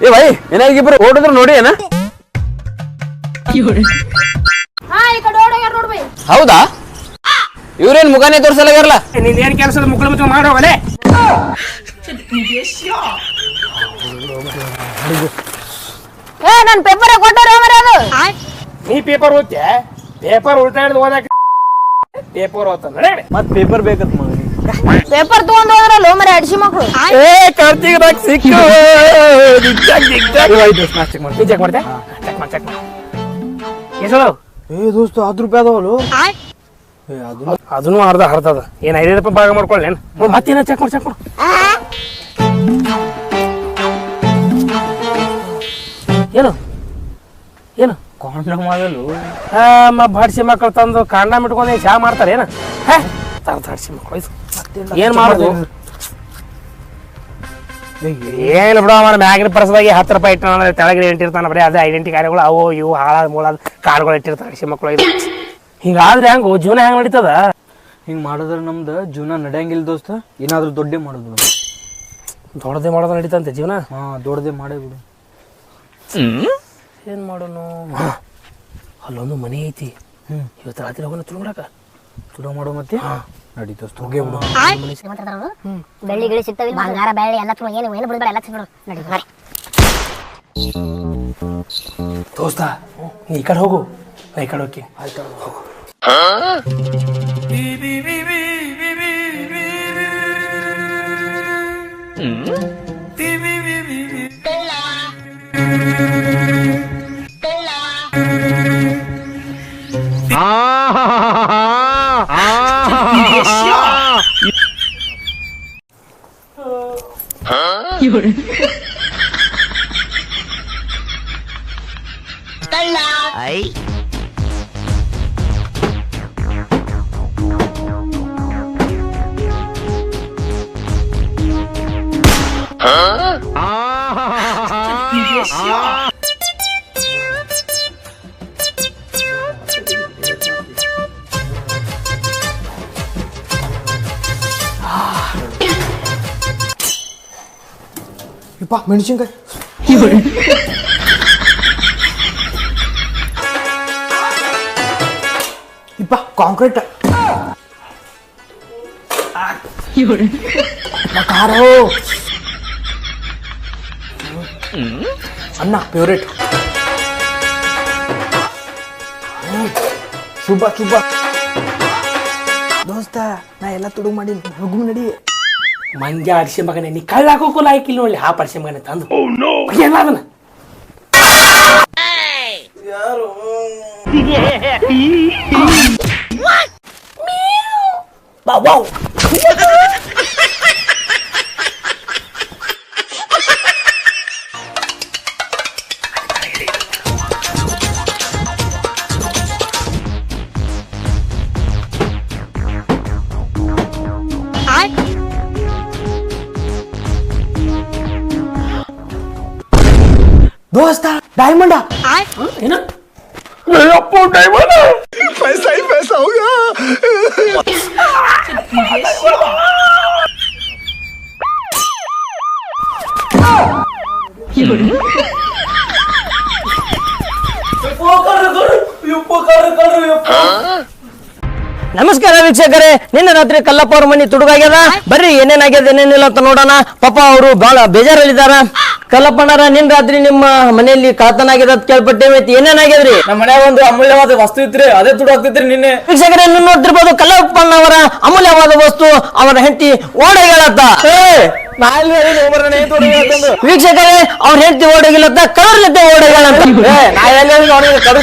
ಏ ಭಯ್ ಏನಾಗಿಬ್ರು? ಓಡಿದ್ರು ನೋಡಿ ಏನ ಹಾ ಈ ಕಡೆ ಓಡೋಗ್ಯಾರ ನೋಡ್ ಬೈ ಹೌದಾ? ಇವ್ರೇನ್ ಮುಖಾನೇ ತೋರ್ಸಲಾಗ್ಯಾರಲ್ಲ? ನೀನ್ ಏನ್ ಕೆಲಸದ ಮುಕ್ಕಳ ಮುಚ್ಚ ಮಾಡೋವಲೆ ಏ ನನ್ ಪೇಪರ್ ಕೊಟ್ಟವ್ರ ಅದು. ನೀ ಪೇಪರ್ ಓದ್ತೆ ಪೇಪರ್ ಉಲ್ಟಾ ಹಿಡ್ದು ಓದಾಕ ಪೇಪರ್ ಓದ್ತಾನೆ ಮತ್ ಪೇಪರ್ ಬೇಕತ್ ಮಗನಿಗೆ ಪೇಪರ್ ತಗೊಂಡ್ ಹೋದ್ರಲ್ಲ ಮರ ಅಡ್ಸಿ ಮಕ್ಳು. ಏ ಕಾರ್ತಿಕ್ ರಾಕ್ ಸಿಕ್ಕು. ಚೆಕ್ ಮಾಡಿ ಚೆಕ್ ಮಾಡ್ತೆ ಚೆಕ್ ಮಾಡಿ ಚೆಕ್ ಮಾಡಿ. ಎಸಳು ಏ ದೋಸ್ತ ಹತ್ತು ರೂಪಾಯಿ ಅದಾವಲ್ಲ? ಅದನ್ನು ಅರ್ಧ ಹರ್ತದ ಏನ್ ಐದೈದು ರೂಪಾಯಿ ಭಾಗ ಮಾಡ್ಕೊಳ್ಳೇನ್ ಮತ್ತೇನ ಚೆಕ್ ಮಾಡಿ ಚೆಕ್ ಮಾಡು. ಏನು? ಏನು? ಕಾಂಡಮ್ ಮಾಡಲು ಆ, ಮ ಬಡ್ಸಿ ಮಕ್ಕಳು ತಂದು ಕಾಂಡ ಇಟ್ಕೊಂಡು ಚಾ ಮಾಡ್ತಾರೆ ಏನು? ತರ ತಡ್ಸಿ ಮಕ್ಕಳು. ಏನು ಮಾಡುದು ಏನ್ ಬಿಡ ಅವನ ಮ್ಯಾಗಿನ ಪರ್ಸದಾಗಿ ಹತ್ತು ರೂಪಾಯಿ ಇಟ್ಟಾನ ತೆಳಗಿನ ಇಟ್ಟಿರ್ತಾನ ಬರೀ ಅದೇ ಐಡೆಂಟಿ ಕಾರ್ಯಗಳು ಅವು ಇವು ಹಾಳಾದ ಮೂಳಾದ ಕಾರ್ಡ್ಗಳು ಇಟ್ಟಿರ್ತಾರೆ ಹಡ್ಸಿ ಮಕ್ಕಳು ಇದು. ಹಿಂಗಾದ್ರೆ ಹೆಂಗು ಜೀವನ ಹೆಂಗ್ ನಡೀತದ? ಹಿಂಗ್ ಮಾಡಿದ್ರೆ ನಮ್ದು ಜೀವನ ನಡೆಯಂಗಿಲ್ಲ ದೋಸ್ತ. ಏನಾದ್ರೂ ದೊಡ್ಡೇ ಮಾಡೋದು ದೊಡ್ಡದೇ ಮಾಡೋದು ನಡೀತಂತೆ ಜೀವನ? ಹಾ ದೊಡ್ಡದೇ ಮಾಡೇ ಬಿಡು. ಏನ್ ಮಾಡೋನು? ಅಲ್ಲೊಂದು ಮನೆ ಐತಿ. ಇವತ್ತು ರಾತ್ರಿ ಹೋಗೋಣ ತುಳುಗಡಕ ತುಳು ಮಾಡೋ ಮತ್ತೆ ನಡಿ ದೋಸ್ತ ಹೋಗೇ ಬಿಡು. ಬೆಳ್ಳಿ ಗಿಳಿ ಬಂಗಾರ ಬೆಳ್ಳಿ ಎಲ್ಲ ತುಂಬ ಏನು ಏನು ಬಿಡ್ಬೇಡ ಎಲ್ಲ ಸಿಗ್ಬಿಡು. ನಡಿ ದೋಸ್ತ ನೀ ಈ ಕಡೆ ಹೋಗು ಈ ಕಡೆ ಹೋಗಿ ಆಯ್ತು ಹೋಗು. 你别笑。有人 ಇಪ್ಪ ಮೆಣಸಿನ್ಕಾಯಿ. ಇಪ್ಪ ಕಾಂಕ್ರೀಟ್ ಖಾರೋ. ಅನ್ನ ಫೇವ್ರೇಟ್ ಶುಭ ಶುಭ. ದೋಸ್ತ, ನಾ ಎಲ್ಲ ತುಡುಗು ಮಾಡಿ ಹೋಗು ನಡಿ. ಮಂಜ ಅಡಿಸಿ ಮಗನೇ ನೀ ಕಳ್ಳ ಹಾಕೋಕು ಲಾಯ್ಕಿಲ್ಲ ನೋಡ್ಲಿ ಆ ಪಡಿಸಿ ಮಗನೇ ತಂದು. ಎಲ್ಲ ಅದನ್ನ? ದೋಸ್ತ ಡೈಮಂಡ ಏನ? ನಮಸ್ಕಾರ ವೀಕ್ಷಕರೇ ನಿನ್ನೆ ರಾತ್ರಿ ಕಲ್ಲಪ್ಪ ಅವ್ರ ಮನಿ ತುಡುಗಾಗ್ಯದ? ಬರ್ರಿ ಏನೇನಾಗ್ಯದ ಏನೇನಿಲ್ಲ ಅಂತ ನೋಡೋಣ. ಪಾಪ ಅವರು ಬಹಳ ಬೇಜಾರಲ್ಲಿದಾರ ಕಲ್ಲಪ್ಪಣ್ಣರ ನಿನ್ ರಾತ್ರಿ ನಿಮ್ಮ ಮನೆಯಲ್ಲಿ ಕಳತನ ಆಗ್ಯದ ಕೇಳ್ಪಟ್ಟೇವಿ ಏನೇನಾಗ್ಯದ್ರಿ ನಮ್ಮ ಮನ್ಯಾಗ ಒಂದು ಅಮೂಲ್ಯವಾದ ವಸ್ತು ಇದ್ರೆ ಅದೇ ತುಡು ಹಾಕ್ತಿದ್ರಿ ನಿನ್ನೆ. ವೀಕ್ಷಕರೇ ನೀವು ನೋಡ್ತಿರ್ಬೋದು ಕಲ್ಲಪ್ಪಣ್ಣವರ ಅಮೂಲ್ಯವಾದ ವಸ್ತು ಅವರ ಹೆಂಡತಿ ಓಡೋಗ್ಯಾಳತ್ತ ವೀಕ್ಷಕರೇ ಅವ್ರ ಹೆಂಡತಿ ಓಡೋಗಿಲ್ಲತ್ತ ಜೊತೆ ಓಡೋಗ್ಯಾಳಂತ ನಾ ಎಲ್ಲಿ ಅವನಿಗೆ ಕಡು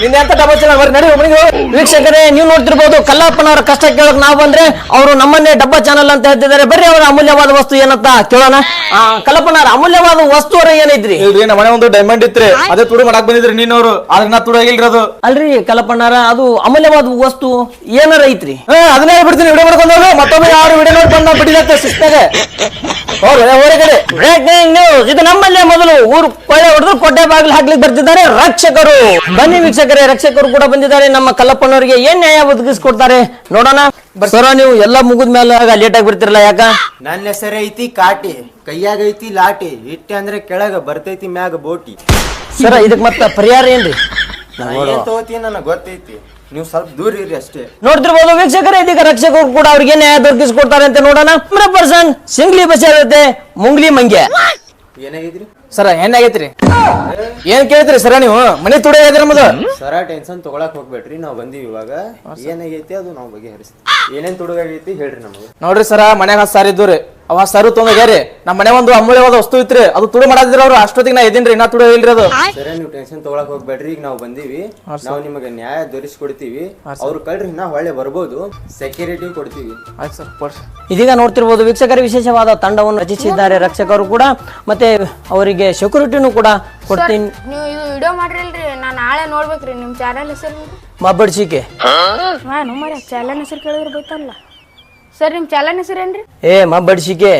ನಿನ್ನೆ ಅಂತ ಡಬಲ್ ಚಲ ಬರ್ರಿ ನಡಿ ವೀಕ್ಷಕರೇ ನೀವು ನೋಡ್ತಿರ್ಬೋದು ಕಲ್ಲಪ್ಪನವರ ಕಷ್ಟ ಕೇಳಕ್ ನಾವು ಬಂದ್ರೆ ಅವರು ನಮ್ಮನ್ನೇ ಡಬ್ಬ ಚಾನಲ್ ಅಂತ ಹೇಳ್ತಿದ್ದಾರೆ. ಬರ್ರಿ ಅವರ ಅಮೂಲ್ಯವಾದ ವಸ್ತು ಏನಂತ ಕೇಳೋಣ. ಆ, ಕಲ್ಲಪ್ಪನವರ ಅಮೂಲ್ಯವಾದ ವಸ್ತು ಅವ್ರ ಏನೈತ್ರಿ ಇಲ್ರಿ ನಮ್ಮ ಮನೆ ಒಂದು ಡೈಮಂಡ್ ಇತ್ರಿ. ಅದೇ ತುಡು ಮಾಡಕ್ ಬಂದಿದ್ರಿ ನೀನವ್ರು. ಆದ್ರೆ ನಾ ತುಡು ಆಗಿಲ್ರಿ ಅದು. ಅಲ್ರಿ ಕಲ್ಲಪ್ಪಣ್ಣಾರ ಅದು ಅಮೂಲ್ಯವಾದ ವಸ್ತು ಏನಾರ ಐತ್ರಿ? ಹಾ ಅದನ್ನೇ ಬಿಡ್ತೀನಿ ವಿಡಿಯೋ ಮಾಡ್ಕೊಂಡು ಮತ್ತೊಮ್ಮೆ ಯಾರು ವಿಡಿಯೋ ನೋಡಿ ಬಂದ ಬಿಡಿದತ್ತೆ ಶಿಸ್ತಾಗೆ. ಹೊರಗಡೆ. ಬ್ರೇಕಿಂಗ್ ನ್ಯೂಸ್ ಇದು ನಮ್ಮಲ್ಲೇ ಮೊದಲು ಊರು ಕೊಳ್ಳೆ ಹೊಡೆದು ಕೊಟ್ಟೆ ಬಾಗಿಲು ಹಾಕ್ಲಿಕ್ಕೆ ಬರ್ತಿದ್ದಾರೆ ರಕ್ಷಕರು. ಬನ್ನಿ ವೀಕ್ಷಕರೇ ರಕ್ಷಕರು ಕೂಡ ಬಂದಿದ್ದಾರೆ. ನಮ್ಮ ಕಲ್ಲಪ್ಪನವರಿಗೆ ಏನ್ ನ್ಯಾಯ ಒದಗಿಸ್ಕೊಡ್ತಾರೆ? ನೋಡೋಣ. ಸರ ನೀವು ಎಲ್ಲ ಮುಗಿದ ಮೇಲೆ ಲೇಟ್ ಆಗಿ ಬಿಡ್ತಿರಲ್ಲ ಯಾಕ? ನನ್ನ ಹೆಸರು ಐತಿ ಕಾಟಿ. ಕೈಯಾಗ ಐತಿ ಲಾಟಿ. ಇಟ್ಟೆ ಅಂದ್ರೆ ಕೆಳಗ ಬರ್ತೈತಿ ಮ್ಯಾಗ ಬೋಟಿ. ಸರ ಇದಕ್ ಮತ್ತ ಪರಿಹಾರ ಏನ್ರಿ? ತಗೋತೀನಿ ನನಗೆ ಗೊತ್ತೈತಿ. ನೀವು ಸ್ವಲ್ಪ ದೂರ ಇರಿ ಅಷ್ಟೇ. ನೋಡ್ತಿರ್ಬೋದು ವೀಕ್ಷಕರ ಇದೀಗ ರಕ್ಷಕರು ಕೂಡ ಅವ್ರಿಗೆ ನ್ಯಾಯ ದೊರಕಿಸ್ಕೊಡ್ತಾರೆ ಅಂತ ನೋಡೋಣ. ಪರ್ಸನ್ ಸಿಂಗ್ಲಿ ಇರುತ್ತೆ ಮುಂಗ್ಲಿ ಮಂಗೆ ಏನಾಗಿದ್ರಿ? ಸರ ಏನಾಗೈತ್ರಿ? ಏನ್ ಕೇಳ್ತೀರಿ ಸರ ನೀವು? ಮನೆ ತುಡಿ ಇದ್ರಿ ನಮ್ದು ಸರ ಟೆನ್ಷನ್ ತಗೊಳಕ್ ಹೋಗ್ಬೇಡ್ರಿ ನಾವು ಬಂದೀವಿ ಇವಾಗ. ಏನಾಗೈತಿ ಅದು ನಾವು ಬಗೆಹರಿಸ್ತೀವಿ. ಏನೇನ್ ತುಡುಗಾಗೈತಿ ಹೇಳ್ರಿ ನಮಗೆ. ನೋಡ್ರಿ ಸರ ಮನ್ಯಾಗ ಹತ್ತು ಸಾರಿ ಇದ್ದು ರೀ ಅವ ಸರು ತೊಗೊಂಡೋಗ್ಯಾರಿ ನಮ್ಮ ಮನೆ ಒಂದು ಅಮೂಲ್ಯವಾದ ವಸ್ತು ಇತ್ರಿ. ಅದು ತುಡು ಮಾಡಿದ್ರ ಅವ್ರು ಅಷ್ಟೊತ್ತಿಗೆ ನಾ ಇದೀನ್ರಿ ಇನ್ನ ತುಡು ಇಲ್ರಿ ಅದು. ಸರ ನೀವು ಟೆನ್ಷನ್ ತಗೊಳಕ್ ಹೋಗ್ಬೇಡ್ರಿ. ಈಗ ನಾವು ಬಂದೀವಿ. ನಾವು ನಿಮಗೆ ನ್ಯಾಯ ದೊರಕಿಸ್ಕೊಡ್ತೀವಿ ಅವ್ರು ಕಳ್ರಿ ನಾ ಹೊಳ್ಳೆ ಬರ್ಬೋದು. ಸೆಕ್ಯೂರಿಟಿ ಕೊಡ್ತೀವಿ. ಆಯ್ತು ಸರ್ ಕೊಡ್ರಿ. ಇದೀಗ ನೋಡ್ತಿರ್ಬೋದು ವೀಕ್ಷಕರ ವಿಶೇಷವಾದ ತಂಡವನ್ನು ರಚಿಸಿದ್ದಾರೆ ರಕ್ಷಕರು ಕೂಡ ಮತ್ತೆ ಅವರಿಗೆ ಸೆಕ್ಯೂರಿಟಿನೂ ಕೂಡ ಕೊಡ್ತೀನಿ. ನೀವು ಇದು ವಿಡಿಯೋ ಮಾಡ್ರಿಲ್ರಿ. ನಾನು ನಾಳೆ ನೋಡ್ಬೇಕ್ರಿ. ನಿಮ್ಮ ಚಾನಲ್ ಹೆಸರು ಮಬ್ಬಡ್ಸಿಕೆ. ನಾನು ಮರ ಚಾಲನ್ ಹೆಸರು ಕೇಳಿದ್ರೆ ಬೈತಲ್ಲ ಸರ್ ನಿಮ್ಮ ಚಾಲನ್ ಹೆಸರು ಏನ್ರಿ? ಏ ಮಬ್ಬಡ್ಸಿಕೆ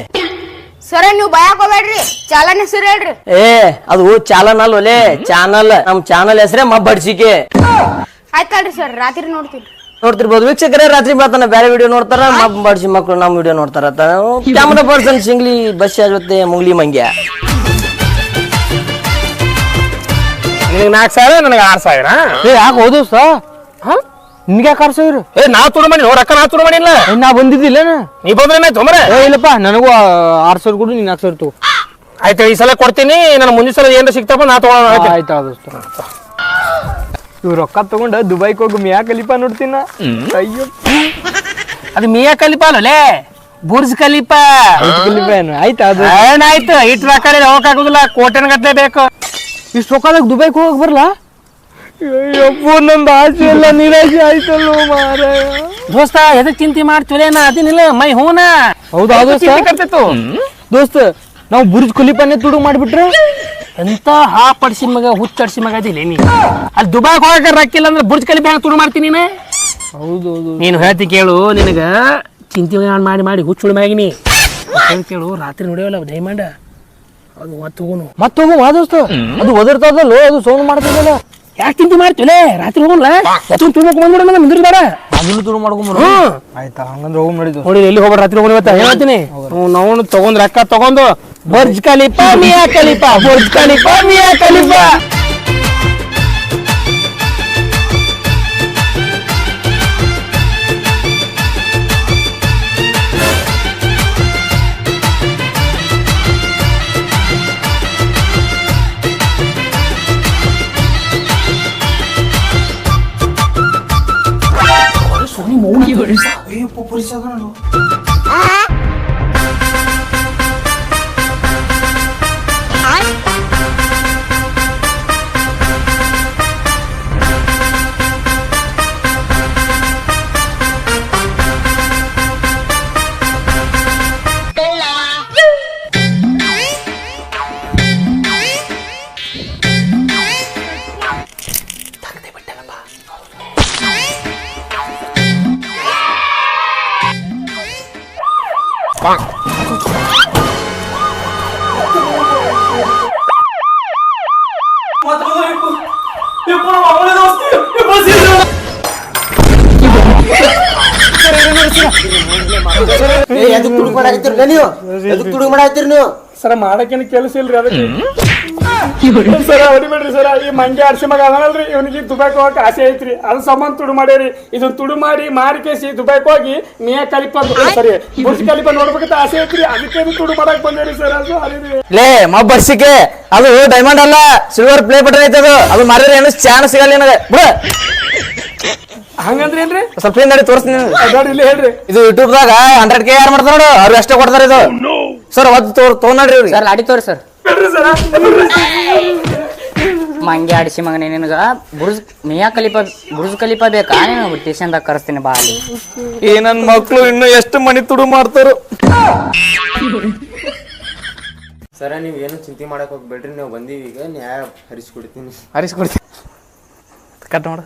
ಸರ ನೀವು ಭಯಕ್ ಹೋಗ್ಬೇಡ್ರಿ ಚಾಲನ್ ಹೆಸರು ಹೇಳ್ರಿ. ಏ ಅದು ಚಾಲನ್ ಒಲೆ ಚಾನಲ್. ನಮ್ ಚಾನಲ್ ಹೆಸರೇ ಮಬ್ಬಡ್ಸಿಕೆ ಆಯ್ತಲ್ರಿ ಸರ್ ರಾತ್ರಿ ನೋಡ್ತೀನಿ ನೋಡ್ತಿರ್ಬೋದು. ವೀಕ್ಷಕರೇ ರಾತ್ರಿ ಬರ್ತಾನೆ ಬೇರೆ ವಿಡಿಯೋ ನೋಡ್ತಾರ ಮಬ್ಬಡ್ಸಿ ಮಕ್ಕಳು ನಮ್ಮ ವಿಡಿಯೋ ನೋಡ್ತಾರ. ಕ್ಯಾಮ್ರಾ ಪರ್ಸನ್ ಸಿಂಗ್ಲಿ ಬಸ್ ಜೊತೆ ಮುಂಗ್ಲಿ ಮಂಗ್ಯ. ನಿನಗೆ ನಾಲ್ಕು ಸಾವಿರ ನನಗೆ ಆರು ಸಾವಿರ? ಏ ಯಾಕೆ ಹೋದು ಸ ನಿನ್ಗೆ ಯಾಕೆ ಕಾರ್ಸೋಯ್ರು ಏ ನಾ ತುಡು ಮಾಡಿ ರೊಕ್ಕ ನಾ ತುಡು ಮಾಡಿಲ್ಲ. ನಾ ಬಂದಿದ್ದಿಲ್ಲ ನೀ ಬಂದ್ರೆ ಏನಾಯ್ತು ಏ ಇಲ್ಲಪ್ಪ ನನಗೂ ಆರು ಸಾವಿರ ಕೊಡು ನೀನ್ ನಾಲ್ಕು ಸಾವಿರ ತಗೋ. ಆಯ್ತು ಈ ಸಲ ಕೊಡ್ತೀನಿ ನನ್ನ ಮುಂದಿನ ಸಲ ಏನಾರ ಸಿಗ್ತಪ್ಪ ನಾ ತಗೊಳ್ಳೋಣ ಆಯ್ತು? ದೋಸ್ತ. ಇವ್ ರೊಕ್ಕ ತಗೊಂಡ ದುಬೈಗೆ ಹೋಗಿ ಮಿಯಾ ಕಲಿಪ ನೋಡ್ತೀನ? ಅಯ್ಯೋ. ಅದು ಮಿಯಾ ಕಲಿಪ ಅಲ್ಲೇ ಬುರ್ಜ್ ಕಲಿಪ ಆಯ್ತಾ ಅದು? ಏನಾಯ್ತು? ಇಟ್ಟು ರೊಕ್ಕ ಹೋಗಕ್ಕಾಗುದಿಲ್ಲ ಕೋಟೆನ ಗಟ್ಲೆ ಬೇಕು. ಇಷ್ಟು ರೊಕ್ಕದಾಗ ದುಬೈಗೆ ಹೋಗಕ್ ಬರಲ್ಲ ಅಯ್ಯಪ್ಪ ನಂದು ಆಸೆ ಎಲ್ಲ ನಿರಾಶೆ ಆಯ್ತಲ್ಲ ಮಾರಾಯ. ದೋಸ್ತ ಎದಕ್ ಚಿಂತೆ ಮಾಡ್ತೀರೇನ ಅದೇನಿಲ್ಲ ಮೈ ಹೂನ. ಹೌದಾ ದೋಸ್ತ? ದೋಸ್ತ ನಾವು ಬುರ್ಜ್ ಕುಲಿಪನ್ನೇ ತುಡು ಮಾಡ್ಬಿಟ್ರೆ? ಎಂತ ಹಾ ಪಡಿಸಿ ಮಗ ಹುಚ್ಚಡಿಸಿ ಮಗ ಅದಿಲ್ಲ ನೀ ಅಲ್ಲಿ ದುಬಾಯ್ ಹೋಗಕ್ಕೆ ರೊಕ್ಕಿಲ್ಲ ಅಂದ್ರೆ ಬುರ್ಜ್ ಹೆಂಗ್ ತುಡು ಮಾಡ್ತೀನಿ ನೀನು? ಹೌದು ಹೌದು. ನೀನು ಹೇಳ್ತಿ ಕೇಳು ನಿನಗ ಚಿಂತೆ ಮಾಡಿ ಮಾಡಿ ಹುಚ್ಚುಳು ಮ್ಯಾಗಿನಿ ಕೇಳು ರಾತ್ರಿ ನೋಡ್ಯವಲ್ಲ ಡೈಮಂಡ್. ಅದು ಒತ್ತು ಮತ್ತೋಗು ಮತ್ತೆ ಹೋಗು ಮಾ ದೋಸ್ತ. ಅದು ಒದರ್ತದಲ್ಲೋ ಅದು ಸೌಂಡ್ ಮಾಡ್ತದಲ್ಲ ಯಾಕೆ ಚಿಂತೆ ಮಾಡ್ತೀವಲೇ ರಾತ್ರಿ ಹೋಗಲ್ಲ ಎತ್ತು ಬಂದ್ಬಿಡ ಬೇಡ ಅದನ್ನು ಮಾಡ್ಕೊಂಬರು ಆಯ್ತಾ ಹಂಗಂದ್ರೆ ಹೋಗಿ ನೋಡಿ ದೋಸ್ತ ನೋಡಿ ಎಲ್ಲಿ ಹೋಗ್ಬೇಡ ರಾತ್ರಿ ಹೋಗಿ ಇವತ್ತ. ಹೇಳ್ತೀನಿ ನಾವು ತಗೊಂಡ್ ರೊಕ್ಕ ತಗೊಂಡು ಬರ್ಜ್ ಕಲಿಪ ಮಿಯಾ ಕಲಿಪ ಬರ್ಜ್ ಕಲಿಪ ಮಿಯಾ ಕಲಿಪ 下るの ಎದಕ್ ತುಡುಗ್ ಮಾಡಾಕತ್ತೀರಿ? ನೀವು ಎದಕ್ ತುಡುಗ್ ಮಾಡಾಕತ್ತೀರಿ ನೀವು? ಸರ ಮಾಡಕ್ಕೇನು ಕೆಲಸ ಇಲ್ರಿ ಅದಕ್ಕೆ. ಸರ ಹೊಡಿಬೇಡ್ರಿ ಸರ. ಈ ಮಂಗೆ ಅರ್ಸಿ ಮಗ ಅದನಲ್ರಿ ಇವನಿಗೆ ದುಬೈಕ್ ಹೋಗಕ್ಕೆ ಆಸೆ ಐತ್ರಿ. ಅದ್ ಸಂಬಂಧ ತುಡು ಮಾಡ್ಯಾರಿ ಇದನ್ ತುಡು ಮಾಡಿ ಮಾರಿ ಕೇಸಿ ದುಬೈಕ್ ಹೋಗಿ ಮೇ ಕಲಿಪ ಸರಿ. ಬುರ್ಜ್ ಕಲಿಪ ನೋಡ್ಬೇಕಂತ ಆಸೆ ಐತ್ರಿ. ಅದಕ್ಕೆ ತುಡು ಮಾಡಕ್ ಬಂದೇರಿ ಸರ್. ಅದು ಅದೇ ಲೇ ಮಬ್ಬರ್ಸಿಕೆ ಅದು ಡೈಮಂಡ್ ಅಲ್ಲ. ಸಿಲ್ವರ್ ಪ್ಲೇ ಬಟನ್ ಐತೆ ಅದು. ಅದು ಮಾರಿದ್ರೆ ಏನು ಚಾನ್ಸ್ ಸಿಗಲ್ಲ ನಿನಗೆ. ಬಿಡು. ಹಂಗಂದ್ರೆ ಏನ್ರಿ? ಸ್ವಲ್ಪ ನಡಿ ತೋರಿಸ್ತೀನಿ ನಿನಗೆ. ಇಲ್ಲಿ ಹೇಳ್ರಿ. ಇದು ಯೂಟ್ಯೂಬ್ ದಾಗ ಹಂಡ್ರೆಡ್ ಕೆ ಯಾರು ಮಾಡ್ತಾರ ನೋಡು. ಅವ್ರು ಅಷ್ಟೇ ಕೊಡ್ತಾರೆ ಇದು. ಸರ್ ಒದ್ದು ತೋರ್ ತೊಗೊಂಡ್ರಿ ಇವ್ರಿಗೆ. ಸರ್ ಲಾಡಿ ತೋರಿ ಸರ. ಮಂಗೆ ಆಡಿಸಿ ಮಗನೇ ನಿನಗ. ಬುರ್ಜ್ ಮಿಯಾ ಕಲಿಪ ಬುರ್ಜ್ ಕಲಿಪ ಬೇಕಾ? ನೀನು ಟ್ಯೂಷನ್ದಾಗ ಕರೆಸ್ತೀನಿ ಬಾ ಅಲ್ಲಿ. ಮಕ್ಕಳು ನನ್ ಮಕ್ಳು ಇನ್ನು ಎಷ್ಟು ಮನಿ ತುಡು ಮಾಡ್ತಾರ? ಸರ ನೀವು ಏನು ಚಿಂತೆ ಮಾಡಕ್ ಹೋಗ್ಬೇಡ್ರಿ. ನೀವು ಬಂದೀವಿ ಈಗ. ನ್ಯಾಯ ಹರಿಸ್ಕೊಡ್ತೀನಿ. ಹರಿಸ್ಕೊಡ್ತೀನಿ. ಕಟ್ ಮಾಡು.